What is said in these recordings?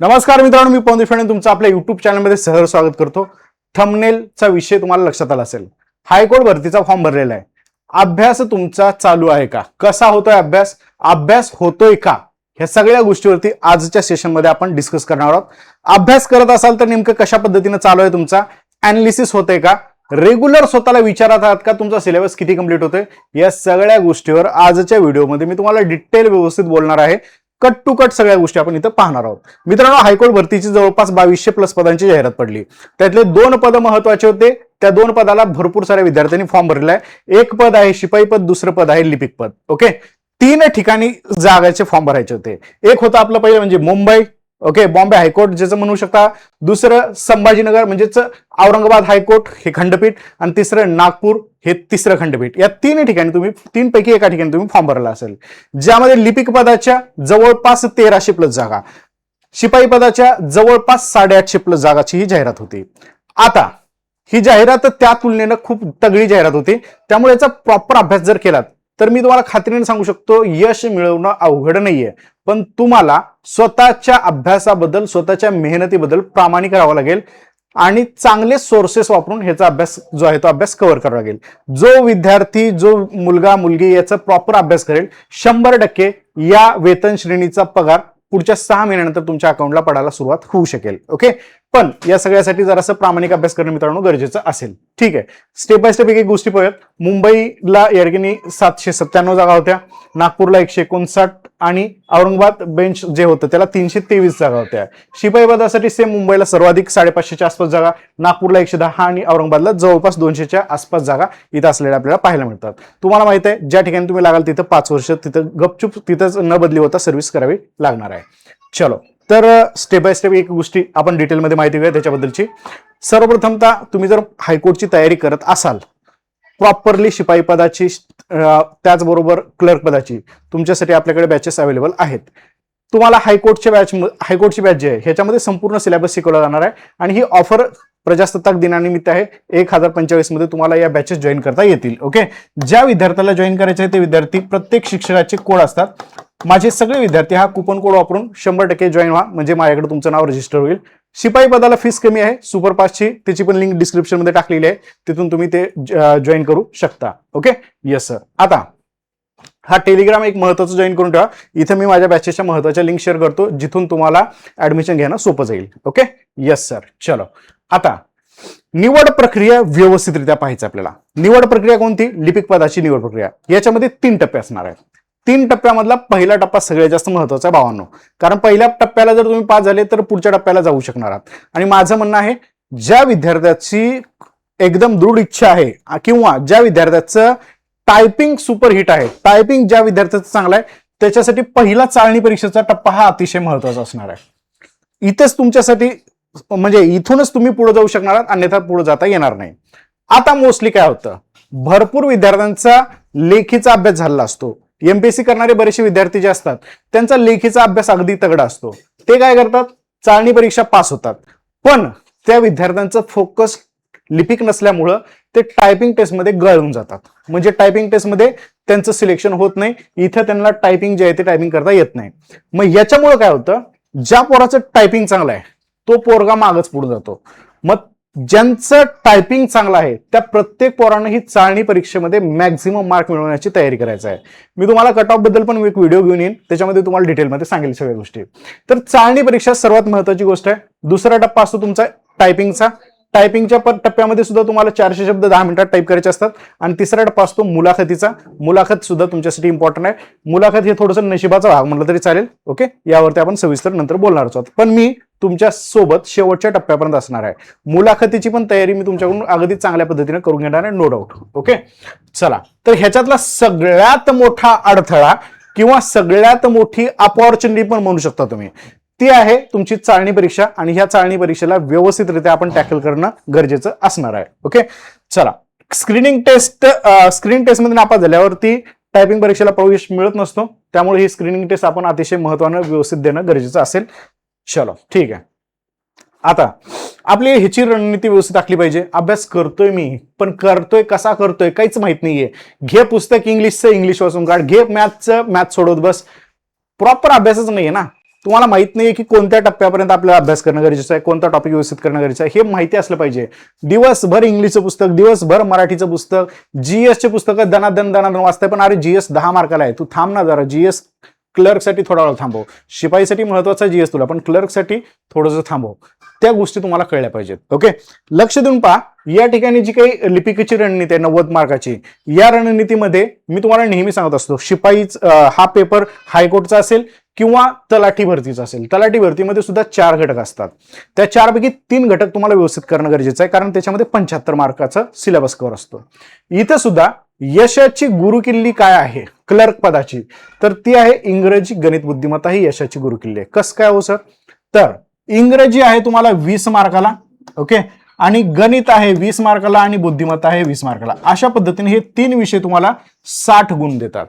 नमस्कार मित्रांनो मी पवन देशपांडे तुमचं आपल्या युट्यूब चॅनलमध्ये सहर स्वागत करतो. थंबनेलचा विषय तुम्हाला लक्षात आला असेल. हायकोर्ट भरतीचा फॉर्म भरलेला आहे. अभ्यास तुमचा चालू आहे का? कसा होतोय अभ्यास? अभ्यास होतोय का? ह्या सगळ्या गोष्टीवरती आजच्या सेशनमध्ये आपण डिस्कस करणार आहोत. अभ्यास करत असाल तर नेमकं कशा पद्धतीनं चालू आहे तुमचा? अनालिसिस होतंय का? रेग्युलर स्वतःला विचारत आहात का? तुमचा सिलेबस किती कंप्लीट होतोय? या सगळ्या गोष्टीवर आजच्या व्हिडिओमध्ये मी तुम्हाला डिटेल व्यवस्थित बोलणार आहे. कट टू कट सगळ्या गोष्टी आपण इथं पाहणार आहोत. मित्रांनो हायकोर्ट भरतीची जवळपास बावीसशे प्लस पदांची जाहिरात पडली. त्यातले दोन पद महत्त्वाचे होते. त्या दोन पदाला भरपूर साऱ्या विद्यार्थ्यांनी फॉर्म भरलेला आहे. एक पद आहे शिपाई पद दुसरं पद आहे लिपिक पद. ओके? तीन ठिकाणी जागाचे फॉर्म भरायचे होते. एक होतं आपलं पहिलं म्हणजे मुंबई ओके बॉम्बे हायकोर्ट ज्याचं म्हणू शकता दुसरं संभाजीनगर म्हणजेच औरंगाबाद हायकोर्ट हे खंडपीठ आणि तिसरं नागपूर हे तिसरं खंडपीठ. या तीन ठिकाणी तुम्ही तीन पैकी एका ठिकाणी तुम्ही फॉर्म भरला असेल. ज्यामध्ये लिपिक पदाच्या जवळपास तेराशे प्लस जागा शिपाई पदाच्या जवळपास साडेआठशे प्लस जागाची ही जाहिरात होती. आता ही जाहिरात त्या तुलनेनं खूप तगडी जाहिरात होती. त्यामुळे याचा प्रॉपर अभ्यास जर केलात तर मी तुम्हाला खात्रीने सांगू शकतो यश मिळवणं अवघड नाहीये. पण तुम्हाला स्वतःच्या अभ्यासाबद्दल स्वतःच्या मेहनतीबद्दल प्रामाणिक राहावं लागेल आणि चांगले सोर्सेस वापरून ह्याचा अभ्यास जो आहे तो अभ्यास कव्हर करावा लागेल. जो विद्यार्थी जो मुलगा मुलगी याचा प्रॉपर अभ्यास करेल शंभर टक्के या वेतन श्रेणीचा पगार पुढच्या सहा महिन्यानंतर तुमच्या अकाउंटला पडायला सुरुवात होऊ शकेल. ओके पण या सगळ्यासाठी जरासं प्रामाणिक अभ्यास करणं मित्रांनो गरजेचं असेल. ठीक आहे. स्टेप बाय स्टेप एक एक गोष्टी पाहूयात. मुंबईला या ठिकाणी सातशे सत्त्याण्णव जागा होत्या. नागपूरला एकशे एकोणसाठ आणि औरंगाबाद बेंच जे होतं त्याला तीनशे तेवीस जागा होत्या. शिपाई पदासाठी सेम मुंबईला सर्वाधिक साडेपाचशेच्या आसपास जागा नागपूरला एकशे दहा आणि औरंगाबादला जवळपास दोनशेच्या आसपास जागा इथं असलेल्या आपल्याला पाहायला मिळतात. तुम्हाला माहिती आहे ज्या ठिकाणी तुम्ही लागाल तिथं पाच वर्ष तिथं गपचूप तिथंच न बदली होता सर्व्हिस करावी लागणार आहे. चलो. तर स्टेप बाय स्टेप एक गोष्टी आपण डिटेलमध्ये माहिती घेऊया त्याच्याबद्दलची. सर्वप्रथमतः तुम्ही जर हायकोर्टची तयारी करत असाल प्रॉपरली शिपाई पदाची त्याचबरोबर क्लर्क पदाची तुमच्यासाठी आपल्याकडे बॅचेस अवेलेबल आहेत. तुम्हाला हायकोर्टच्या बॅच हायकोर्टची बॅच जी आहे ह्याच्यामध्ये संपूर्ण सिलेबस शिकवला जाणार आहे आणि ही ऑफर प्रजासत्ताक दिनानिमित्त आहे. एक हजार पंचेचाळीसमध्ये तुम्हाला या बॅचेस जॉईन करता येतील ओके ज्या विद्यार्थ्याला जॉईन करायचे आहे ते विद्यार्थी प्रत्येक शिक्षकाचे कोड असतात? माझे सगळे विद्यार्थी हा कुपन कोड वापरून शंभर टक्के जॉईन व्हा. म्हणजे माझ्याकडे तुमचं नाव रजिस्टर होईल. शिपाई पदाला फीस कमी आहे. सुपरफास्टची त्याची पण लिंक डिस्क्रिप्शनमध्ये टाकलेली आहे. तिथून तुम्ही ते जॉईन करू शकता. ओके येस सर आता हा टेलिग्राम एक महत्वाचं जॉईन करून ठेवा. इथं मी माझ्या बॅचेसच्या महत्त्वाच्या लिंक शेअर करतो. जिथून तुम्हाला ऍडमिशन घेणं सोपं जाईल. ओके येस सर चलो. आता निवड प्रक्रिया व्यवस्थितरित्या पाहायचं आपल्याला. निवड प्रक्रिया कोणती? लिपिक पदाची निवड प्रक्रिया. याच्यामध्ये तीन टप्पे असणार आहेत. तीन टप्प्यामधला पहिला टप्पा सगळ्यात जास्त महत्त्वाचा आहे भावांनो. कारण पहिल्या टप्प्याला जर तुम्ही पास झाले तर पुढच्या टप्प्याला जाऊ शकणार आहात. आणि माझं म्हणणं आहे ज्या विद्यार्थ्याची एकदम दृढ इच्छा आहे किंवा ज्या विद्यार्थ्याचं टायपिंग सुपर हिट आहे टायपिंग ज्या विद्यार्थ्याचं चांगलं आहे त्याच्यासाठी पहिला चाळणी परीक्षेचा टप्पा हा अतिशय महत्त्वाचा असणार आहे. इथेच तुमच्यासाठी म्हणजे इथूनच तुम्ही पुढे जाऊ शकणार आहात अन्यथा पुढे जाता येणार नाही. आता मोस्टली काय होतं? भरपूर विद्यार्थ्यांचा लेखीचा अभ्यास झालेला असतो. एमपीएससी करणारे बरेचसे विद्यार्थी जे असतात त्यांचा लेखीचा अभ्यास अगदी तगडा असतो. ते काय करतात? चालणी परीक्षा पास होतात. पण त्या विद्यार्थ्यांचं फोकस लिपिक नसल्यामुळं ते टायपिंग टेस्टमध्ये गळून जातात. म्हणजे टायपिंग टेस्टमध्ये त्यांचं सिलेक्शन होत नाही. इथं त्यांना टायपिंग जे आहे ते टायपिंग करता येत नाही. मग याच्यामुळं काय होतं? ज्या पोराचं टायपिंग चांगलं आहे तो पोरगा मागच पुढे जातो. मग ज्यांचं टायपिंग चांगलं आहे त्या प्रत्येक पोरानं ही चाळणी परीक्षेमध्ये मॅक्झिमम मार्क मिळवण्याची तयारी करायचं आहे. मी तुम्हाला कट ऑफबद्दल पण एक व्हिडिओ घेऊन येईन त्याच्यामध्ये तुम्हाला डिटेलमध्ये सांगेल सगळ्या गोष्टी. तर चाळणी परीक्षा सर्वात महत्वाची गोष्ट आहे. दुसरा टप्पा असतो तुमचा टायपिंगचा टायपिंगच्या टप्प्यामध्ये सुद्धा तुम्हाला चारशे शब्द दहा मिनिटात टाईप करायचे असतात. आणि तिसरा टप्पा असतो मुलाखतीचा. मुलाखत सुद्धा तुमच्यासाठी इम्पॉर्टंट आहे. मुलाखत हे थोडंसं नशिबाचा भाग म्हटलं तरी चालेल. ओके यावरती आपण सविस्तर नंतर बोलणारच आहोत. पण मी तुमच्यासोबत शेवटच्या टप्प्यापर्यंत असणार आहे. मुलाखतीची पण तयारी मी तुमच्याकडून अगदी चांगल्या पद्धतीने करून घेणार आहे नो डाऊट ओके चला. तर ह्याच्यातला सगळ्यात मोठा अडथळा किंवा सगळ्यात मोठी अपॉर्च्युनिटी पण म्हणू शकता तुम्ही. ती आहे तुमची चाळणी परीक्षा आणि ह्या चाळणी परीक्षेला व्यवस्थितरित्या आपण टॅकल करणं गरजेचं असणार आहे. ओके चला. स्क्रीनिंग टेस्ट स्क्रीन टेस्टमध्ये नापास झाल्यावरती टायपिंग परीक्षेला प्रवेश मिळत नसतो. त्यामुळे ही स्क्रीनिंग टेस्ट आपण अतिशय महत्वानं व्यवस्थित देणं गरजेचं असेल. चलो ठीक आहे. आता आपली ह्याची रणनीती व्यवस्थित आखली पाहिजे. अभ्यास करतोय मी पण करतोय कसा करतोय काहीच माहीत नाहीये. घे पुस्तक इंग्लिशचं इंग्लिश वाचून काढ. घे मॅथचं मॅथ सोडवत बस. प्रॉपर अभ्यासच नाहीये ना. तुम्हाला माहीत नाहीये की कोणत्या टप्प्यापर्यंत आपल्याला अभ्यास करणं गरजेचं आहे कोणता टॉपिक व्यवस्थित करणं गरजेचं आहे हे माहिती असलं पाहिजे. दिवसभर इंग्लिशचं पुस्तक दिवसभर मराठीचं पुस्तक जीएसचे पुस्तक दनादन दनादन वाचतंय पण अरे जीएस दहा मार्काला आहे. तू थांब ना जरा जीएस क्लर्कसाठी थोडा वेळ थांबव. शिपाईसाठी महत्त्वाचा जीएस तुला पण क्लर्कसाठी थोडंसं थांबव. त्या गोष्टी तुम्हाला कळल्या पाहिजेत. ओके? लक्ष देऊन पहा या ठिकाणी जी काही लिपिकेची रणनीती आहे नव्वद मार्काची या रणनीतीमध्ये मी तुम्हाला नेहमी सांगत असतो शिपाईच हा पेपर हायकोर्टचा असेल किंवा तलाठी भरतीचा असेल. तलाठी भरतीमध्ये सुद्धा चार घटक असतात. त्या चारपैकी तीन घटक तुम्हाला व्यवस्थित करणं गरजेचं आहे कारण त्याच्यामध्ये पंच्याहत्तर मार्काचा सिलेबस कव्हर असतो. इथं सुद्धा यशाची गुरुकिल्ली काय आहे? क्लर्क पदाची. तर ती आहे इंग्रजी गणित बुद्धिमत्ता ही यशाची गुरुकिल्ली आहे. कसं काय हो सर? तर इंग्रजी आहे तुम्हाला वीस मार्काला ओके? आणि गणित आहे वीस मार्काला आणि बुद्धिमत्ता आहे वीस मार्काला. अशा पद्धतीने हे तीन विषय तुम्हाला साठ गुण देतात.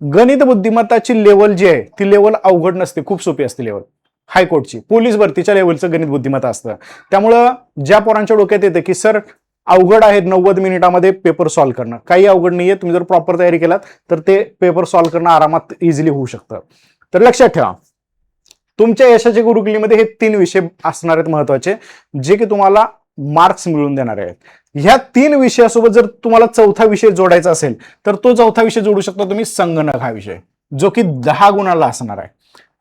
गणित बुद्धिमत्ताची लेवल जी आहे ती लेवल अवघड नसते खूप सोपी असते लेवल हायकोर्टची पोलीस भरतीच्या लेवलचं गणित बुद्धिमत्ता असतं. त्यामुळं ज्या पोरांच्या डोक्यात येतं की सर अवघड आहे नव्वद मिनिटामध्ये पेपर सॉल्व करणं. काही अवघड नाहीये. तुम्ही जर प्रॉपर तयारी केलात तर ते पेपर सॉल्व्ह करणं आरामात इझिली होऊ शकतं. तर लक्षात ठेवा. तुमच्या यशाच्या गुरुकुलीमध्ये हे तीन विषय असणार आहेत महत्त्वाचे जे की तुम्हाला मार्क्स मिळवून देणार आहेत. ह्या तीन विषयासोबत जर तुम्हाला चौथा विषय जोडायचा असेल तर तो चौथा विषय जोडू शकता तुम्ही संगणक हा विषय जो की दहा गुणाला असणार आहे.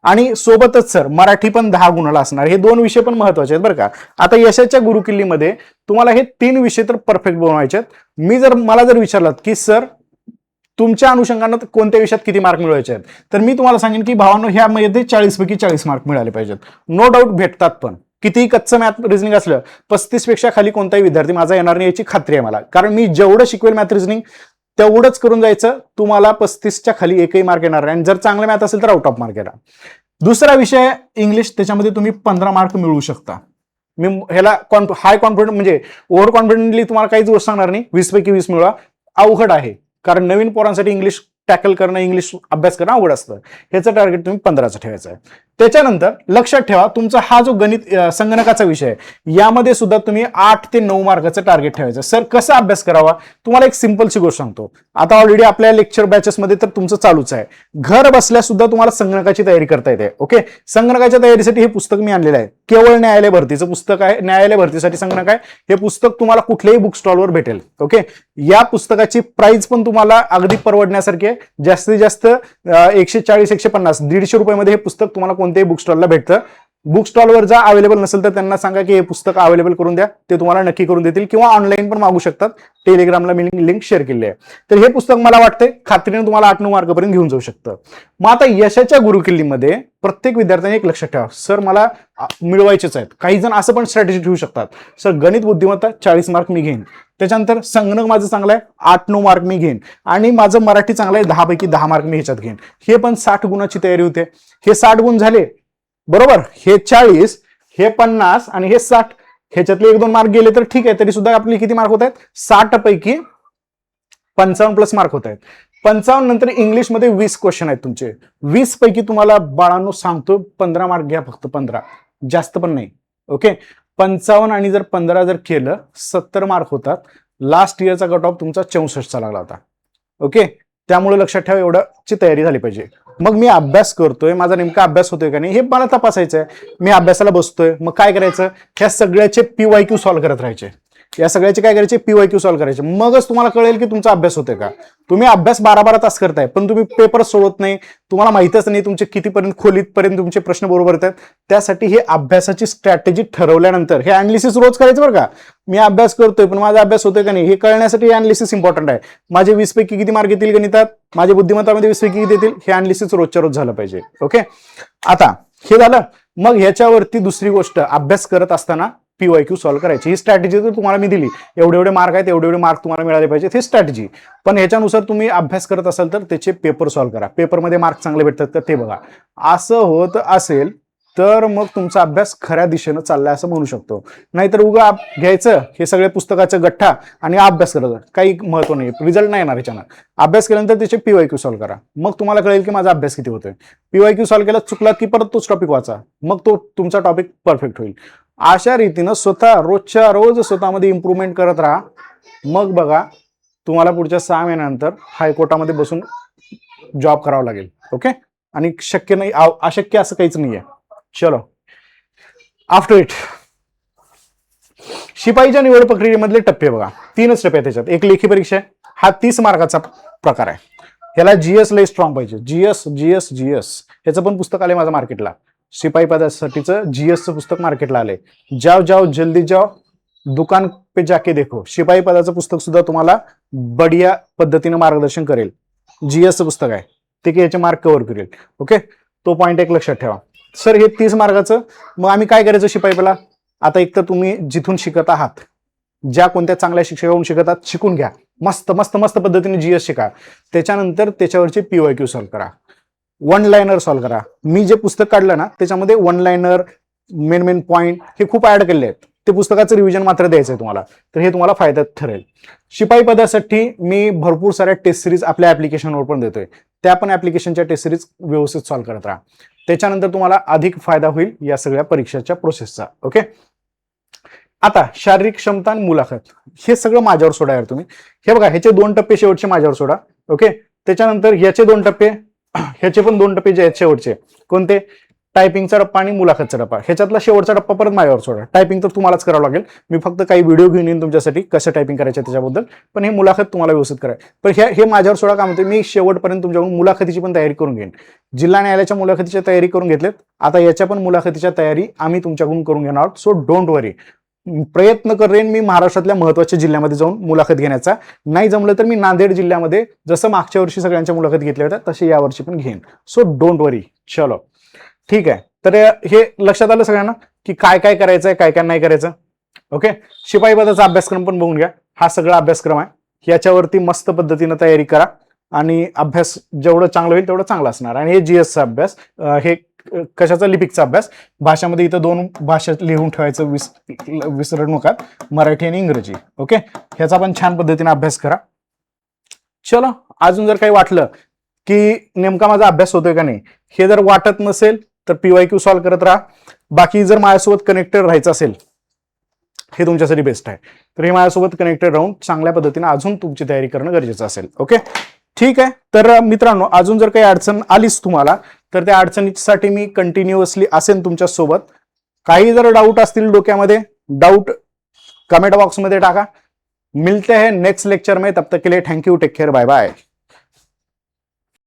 आणि सोबतच सर मराठी पण दहा गुणाला असणार. हे दोन विषय पण महत्त्वाचे आहेत बरं का. आता यशाच्या गुरुकिल्लीमध्ये तुम्हाला हे तीन विषय तर परफेक्ट बनवायचे आहेत. मी जर मला जर विचारलात की सर तुमच्या अनुषंगानं कोणत्या विषयात किती मार्क मिळवायचे आहेत? तर मी तुम्हाला सांगेन की भावानो ह्यामध्ये चाळीस पैकी चाळीस मार्क मिळाले पाहिजेत. नो डाऊट भेटतात पण. कितीही कच्चं मॅथ रिझनिंग असलं पस्तीसपेक्षा खाली कोणताही विद्यार्थी माझा येणार नाही याची खात्री आहे मला. कारण मी जेवढं शिकवेल मॅथ रिझनिंग तेवढंच करून जायचं. तुम्हाला पस्तीसच्या खाली एकही मार्क येणार नाही. आणि जर चांगलं मॅथ असेल तर आउट ऑफ मार्क येणार. दुसरा विषय इंग्लिश त्याच्यामध्ये तुम्ही पंधरा मार्क मिळवू शकता. मी ह्याला कॉन्फ हाय कॉन्फिडंट म्हणजे ओव्हर कॉन्फिडेंटली तुम्हाला काहीच गोष्ट सांगणार नाही. वीस पैकी वीस मिळवा. अवघड आहे. कारण नवीन पोरांसाठी इंग्लिश टॅकल करणं इंग्लिश अभ्यास करणं अवघड असतं. ह्याचं टार्गेट तुम्ही पंधराचं ठेवायचं आहे. त्याच्यानंतर लक्षात ठेवा तुमचा हा जो गणित संगणकाचा विषय आहे यामध्ये सुद्धा तुम्ही आठ ते नऊ मार्काचं टार्गेट ठेवायचं. सर कसा अभ्यास करावा? तुम्हाला एक सिंपलची गोष्ट सांगतो. आता ऑलरेडी आपल्या लेक्चर बॅचेसमध्ये तर तुमचं चालूच आहे. घर बसल्या सुद्धा तुम्हाला संगणकाची तयारी करता येते ओके संगणकाच्या तयारीसाठी हे पुस्तक मी आणलेलं आहे. केवळ न्यायालय भरतीचं पुस्तक आहे न्यायालय भरतीसाठी संगणक आहे. हे पुस्तक तुम्हाला कुठल्याही बुक स्टॉलवर भेटेल ओके या पुस्तकाची प्राइस पण तुम्हाला अगदी परवडण्यासारखी आहे. जास्तीत जास्त एकशे चाळीस एकशे पन्नास दीडशे रुपयामध्ये हे पुस्तक तुम्हाला कोणत्याही बुक स्टॉलला भेटतं. बुक स्टॉलवर जा अवेलेबल नसेल तर त्यांना सांगा की हे पुस्तक अवेलेबल करून द्या. ते तुम्हाला नक्की करून देतील किंवा ऑनलाईन पण मागू शकतात. टेलिग्रामला मी लिंक शेअर केली आहे. तर हे पुस्तक मला वाटते खात्रीने तुम्हाला आठ नऊ मार्कपर्यंत घेऊन जाऊ शकतं. मग आता यशाच्या गुरुकिल्लीमध्ये प्रत्येक विद्यार्थ्याने एक लक्षात ठेवा. सर मला मिळवायचेच आहेत. काही जण असं पण स्ट्रॅटेजी ठेवू शकतात. सर गणित बुद्धिमत्ता चाळीस मार्क मी घेईन. त्याच्यानंतर संगणक माझं चांगलं आहे आठ नऊ मार्क मी घेईन. आणि माझं मराठी चांगलं आहे दहा पैकी दहा मार्क मी ह्याच्यात घेईन. हे पण साठ गुणाची तयारी होते. हे साठ गुण झाले. बरोबर? हे चाळीस हे पन्नास आणि हे साठ. ह्याच्यातले एक दोन मार्क गेले तर ठीक आहे तरी सुद्धा आपले किती मार्क होत आहेत साठ पैकी पंचावन्न प्लस मार्क होत आहेत पंचावन्न नंतर इंग्लिशमध्ये वीस क्वेश्चन आहेत तुमचे. वीस पैकी तुम्हाला बाळांनो सांगतो पंधरा मार्क घ्या फक्त पंधरा. जास्त पण नाही. ओके पंचावन्न आणि जर पंधरा जर केलं सत्तर मार्क होतात. लास्ट इयरचा कट ऑफ तुमचा चौसष्टचा लागला होता. ओके त्यामुळे लक्षात ठेवा एवढ्याची तयारी झाली पाहिजे. मग मी अभ्यास करतोय माझा नेमका अभ्यास होतोय का नाही हे मला तपासायचं आहे मी अभ्यासाला बसतोय मग काय करायचं? ह्या सगळ्याचे पी वाय क्यू सॉल्व्ह करत राहायचे. या सगळ्याचे काय करायचे? पी वाय क्यू सॉल्व्ह करायचे. मगच तुम्हाला कळेल की तुमचा अभ्यास होतोय का? तुम्ही अभ्यास बारा बारा तास करताय पण तुम्ही पेपर सोडवत नाही. तुम्हाला माहितच नाही तुमचे कितीपर्यंत खोलीतपर्यंत तुमचे प्रश्न बरोबर येतात. त्यासाठी हे अभ्यासाची स्ट्रॅटेजी ठरवल्यानंतर हे अनालिसिस रोज करायचं बरं का? मी अभ्यास करतोय पण माझा अभ्यास होतोय का नाही? हे कळण्यासाठी हे अनालिसिस इम्पॉर्टंट आहे. माझे वीस पैकी किती मार्क येतील गणितात? माझ्या बुद्धिमत्तामध्ये वीस पैकी किती येतील? हे अनालिसिस रोजच्या रोज झालं पाहिजे. ओके आता हे झालं. मग ह्याच्यावरती दुसरी गोष्ट. अभ्यास करत असताना पीवाय क्यू सॉल्व्ह करायची. ही स्ट्रॅटेजी तर तुम्हाला मी दिली. एवढे एवढे मार्क आहेत एवढे एवढे मार्क तुम्हाला मिळाले पाहिजे ही स्ट्रॅटेजी पण ह्याच्यानुसार तुम्ही अभ्यास करत असाल तर त्याचे पेपर सॉल्व्ह करा. पेपरमध्ये मार्क चांगले भेटतात का ते बघा. असं होत असेल तर मग तुमचा अभ्यास खऱ्या दिशेनं चाललाय असं म्हणू शकतो. नाहीतर उगा घ्यायचं हे सगळे पुस्तकाचं गठ्ठा आणि अभ्यास करत काही महत्त्व नाही रिझल्ट नाही येणार याच्यानं अभ्यास केल्यानंतर त्याचे पीवाय क्यू सॉल्व्ह करा. मग तुम्हाला कळेल की माझा अभ्यास किती होतोय. पीवाय क्यू सॉल्व्ह केला चुकला की परत तोच टॉपिक वाचा. मग तो तुमचा टॉपिक परफेक्ट होईल. अशा रीतीनं स्वतः रोजच्या रोज स्वतःमध्ये इम्प्रूव्हमेंट करत राहा. मग बघा तुम्हाला पुढच्या सहा महिन्यानंतर हायकोर्टामध्ये बसून जॉब करावा लागेल. ओके आणि शक्य नाही अशक्य असं काहीच नाही आहे चलो. आफ्टर इट शिपाईच्या निवड प्रक्रियेमधले टप्पे बघा. तीनच टप्पे त्याच्यात. एक लेखी परीक्षा आहे. हा तीस मार्काचा प्रकार आहे. ह्याला जीएस लय स्ट्रॉंग पाहिजे. जीएस जीएस जीएस ह्याचं पण पुस्तक आले माझ्या मार्केटला शिपाई पदासाठीचं जीएसचं पुस्तक मार्केटला आलंय. जाव जाव जल्दी जाव दुकान पे जाके देखो. शिपाई पदाचं पुस्तक सुद्धा तुम्हाला बढिया पद्धतीने मार्गदर्शन करेल. जीएसचं पुस्तक आहे. ते की याचे मार्क कव्हर करेल. ओके तो पॉईंट एक लक्षात ठेवा. सर हे तीस मार्गाचं मग आम्ही काय करायचं शिपाई आता एक तर तुम्ही जिथून शिकत आहात ज्या कोणत्या चांगल्या शिक्षकाकडून शिकत आहात शिकून घ्या. मस्त मस्त मस्त पद्धतीने जीएस शिका. त्याच्यानंतर त्याच्यावरचे पीवाय क्यू सॉल्व्ह करा. वन लाईनर सॉल्व्ह करा. मी जे पुस्तक काढलं ना त्याच्यामध्ये one liner main main point हे खूप ऍड केले आहेत. ते पुस्तकाचं रिव्हिजन मात्र द्यायचं आहे तुम्हाला. तर हे तुम्हाला फायद्यात ठरेल. शिपाई पदासाठी मी भरपूर साऱ्या टेस्ट सिरीज आपल्या ऍप्लिकेशनवर पण देतोय. त्या पण ऍप्लिकेशनच्या टेस्ट सिरीज व्यवस्थित सॉल्व्ह करत राहा. त्याच्यानंतर तुम्हाला अधिक फायदा होईल या सगळ्या परीक्षेच्या प्रोसेसचा ओके आता शारीरिक क्षमता आणि मुलाखत. हे सगळं माझ्यावर सोडा यार तुम्ही. हे बघा ह्याचे दोन टप्पे शेवटचे माझ्यावर सोडा. ओके त्याच्यानंतर ह्याचे दोन टप्पे ह्याचे पण दोन टप्पे जे आहेत शेवटचे. कोणते? टायपिंगचा टप्पा आणि मुलाखतचा टप्पा. ह्याच्यातला शेवटचा टप्पा परत माझ्यावर सोडा. टायपिंग तर तुम्हालाच करावं लागेल. मी फक्त काही व्हिडिओ घेऊन येईन तुमच्यासाठी कसं टायपिंग करायचं त्याच्याबद्दल. पण हे मुलाखत तुम्हाला व्यवस्थित करायचं पण हे हे माझ्यावर सोडा. काय म्हणते मी शेवटपर्यंत तुमच्याकडून मुलाखतीची पण तयारी करून घेईन. जिल्हा न्यायालयाच्या मुलाखतीची तयारी करून घेतलेत. आता याच्या पण मुलाखतीच्या तयारी आम्ही तुमच्याकडून करून घेणार आहोत. सो डोंट वरी प्रयत्न करेन मी महाराष्ट्रातल्या महत्त्वाच्या जिल्ह्यामध्ये जाऊन मुलाखत घेण्याचा. नाही जमलं तर मी नांदेड जिल्ह्यामध्ये जसं मागच्या वर्षी सगळ्यांच्या मुलाखत घेतल्या होत्या तसे यावर्षी पण घेईन. सो डोंट वरी चलो. ठीक आहे. तर हे लक्षात आलं सगळ्यांना की काय काय करायचं आहे काय काय नाही करायचं? ओके शिपाई पदाचा अभ्यासक्रम पण बघून घ्या. हा सगळा अभ्यासक्रम आहे. याच्यावरती मस्त पद्धतीनं तयारी करा. आणि अभ्यास जेवढं चांगलं होईल तेवढं चांगलं असणार. आणि हे जीएसचा अभ्यास हे कशाचा लिपिकचा अभ्यास? भाषामध्ये इथं दोन भाषा लिहून ठेवायचं विस विसरू नका. मराठी आणि इंग्रजी. ओके? ह्याचा पण छान पद्धतीने अभ्यास करा. चलो अजून जर काही वाटलं की नेमका माझा अभ्यास होतोय का नाही हे जर वाटत नसेल तर पीवाय क्यू सॉल्व्ह करत राहा. बाकी जर माझ्यासोबत कनेक्टेड राहायचं असेल हे तुमच्यासाठी बेस्ट आहे. तर हे माझ्यासोबत कनेक्टेड राहून चांगल्या पद्धतीने अजून तुमची तयारी करणं गरजेचं असेल. ओके? ठीक आहे? तर मित्रांनो अजून जर काही अडचण आलीच तुम्हाला तर त्या अडचणीसाठी मी कंटिन्युअसली असेन तुमच्यासोबत काही जर डाऊट असतील डोक्यामध्ये डाऊट कमेंट बॉक्समध्ये टाका. मिलते हैं नेक्स्ट लेक्चर में. तब तक के लिए thank you take care bye bye